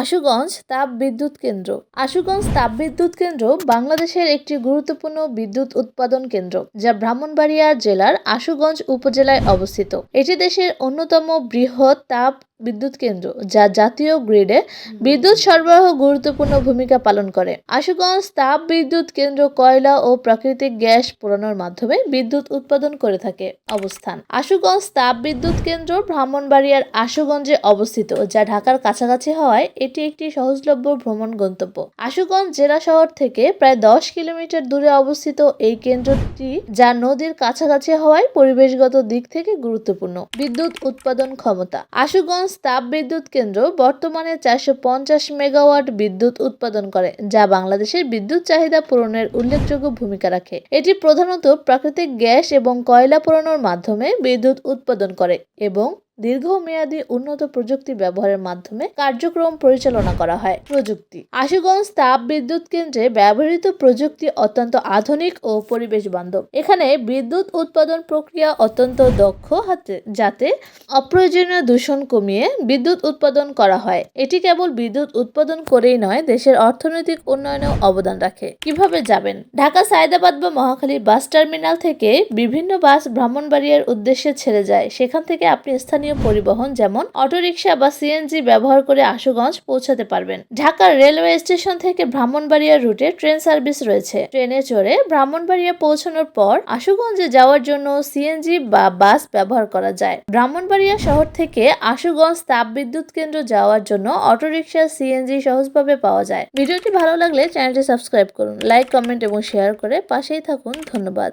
আশুগঞ্জ তাপ বিদ্যুৎ কেন্দ্র। আশুগঞ্জ তাপ বিদ্যুৎ কেন্দ্র বাংলাদেশের একটি গুরুত্বপূর্ণ বিদ্যুৎ উৎপাদন কেন্দ্র, যা ব্রাহ্মণবাড়িয়া জেলার আশুগঞ্জ উপজেলায় অবস্থিত। এটি দেশের অন্যতম বৃহৎ তাপ বিদ্যুৎ কেন্দ্র যা জাতীয় গ্রিডে বিদ্যুৎ সরবরাহ গুরুত্বপূর্ণ ভূমিকা পালন করে। আশুগঞ্জ তাপ বিদ্যুৎ কেন্দ্র কয়লা ও প্রাকৃতিক গ্যাস পোড়ানোর মাধ্যমে বিদ্যুৎ উৎপাদন করে থাকে অবস্থান। আশুগঞ্জ তাপ বিদ্যুৎ কেন্দ্র ব্রাহ্মণবাড়িয়ার আশুগঞ্জে অবস্থিত যা ঢাকার কাছাকাছি হওয়ায় এটি একটি সহজলভ্য ভ্রমণ গন্তব্য। আশুগঞ্জ জেলা শহর থেকে প্রায় দশ কিলোমিটার দূরে অবস্থিত এই কেন্দ্রটি যা নদীর কাছাকাছি হওয়ায় পরিবেশগত দিক থেকে গুরুত্বপূর্ণ। বিদ্যুৎ উৎপাদন ক্ষমতা। আশুগঞ্জ তাপ বিদ্যুৎ কেন্দ্র বর্তমানে চারশো পঞ্চাশ মেগাওয়াট বিদ্যুৎ উৎপাদন করে, যা বাংলাদেশের বিদ্যুৎ চাহিদা পূরণের উল্লেখযোগ্য ভূমিকা রাখে। এটি প্রধানত প্রাকৃতিক গ্যাস এবং কয়লা পোড়ানোর মাধ্যমে বিদ্যুৎ উৎপাদন করে এবং দীর্ঘমেয়াদী উন্নত প্রযুক্তি ব্যবহারের মাধ্যমে কার্যক্রম পরিচালনা করা হয় প্রযুক্তি। আশুগঞ্জ তাপ বিদ্যুৎ কেন্দ্রে ব্যবহৃত প্রযুক্তি অত্যন্ত আধুনিক ও পরিবেশ বান্ধব। এখানে বিদ্যুৎ উৎপাদন প্রক্রিয়া অত্যন্ত দক্ষ হাতে, যাতে অপ্রয়োজনীয় দূষণ কমিয়ে বিদ্যুৎ উৎপাদন করা হয়। এটি কেবল বিদ্যুৎ উৎপাদন করেই নয়, দেশের অর্থনৈতিক উন্নয়নেও অবদান রাখে। কীভাবে যাবেন? ঢাকা, সায়দাবাদ বা মহাখালী বাস টার্মিনাল থেকে বিভিন্ন বাস ব্রাহ্মণবাড়িয়ার উদ্দেশ্যে ছেড়ে যায়। সেখান থেকে আপনি স্থানীয় পরিবহন যেমন অটোরিকশা বা সিএনজি ব্যবহার করে আশুগঞ্জ পৌঁছাতে পারবেন। ঢাকার রেলওয়ে স্টেশন থেকে ব্রাহ্মণবাড়িয়া রুটে ট্রেন সার্ভিস রয়েছে। ট্রেনে চড়ে ব্রাহ্মণবাড়িয়া পৌঁছানোর পর আশুগঞ্জে যাওয়ার জন্য সিএনজি বা বাস ব্যবহার করা যায়। ব্রাহ্মণবাড়িয়া শহর থেকে আশুগঞ্জ তাপ বিদ্যুৎ কেন্দ্র যাওয়ার জন্য অটোরিকশা সিএনজি সহজভাবে পাওয়া যায়। ভিডিওটি ভালো লাগলে চ্যানেলটি সাবস্ক্রাইব করুন, লাইক, কমেন্ট এবং শেয়ার করে পাশেই থাকুন। ধন্যবাদ।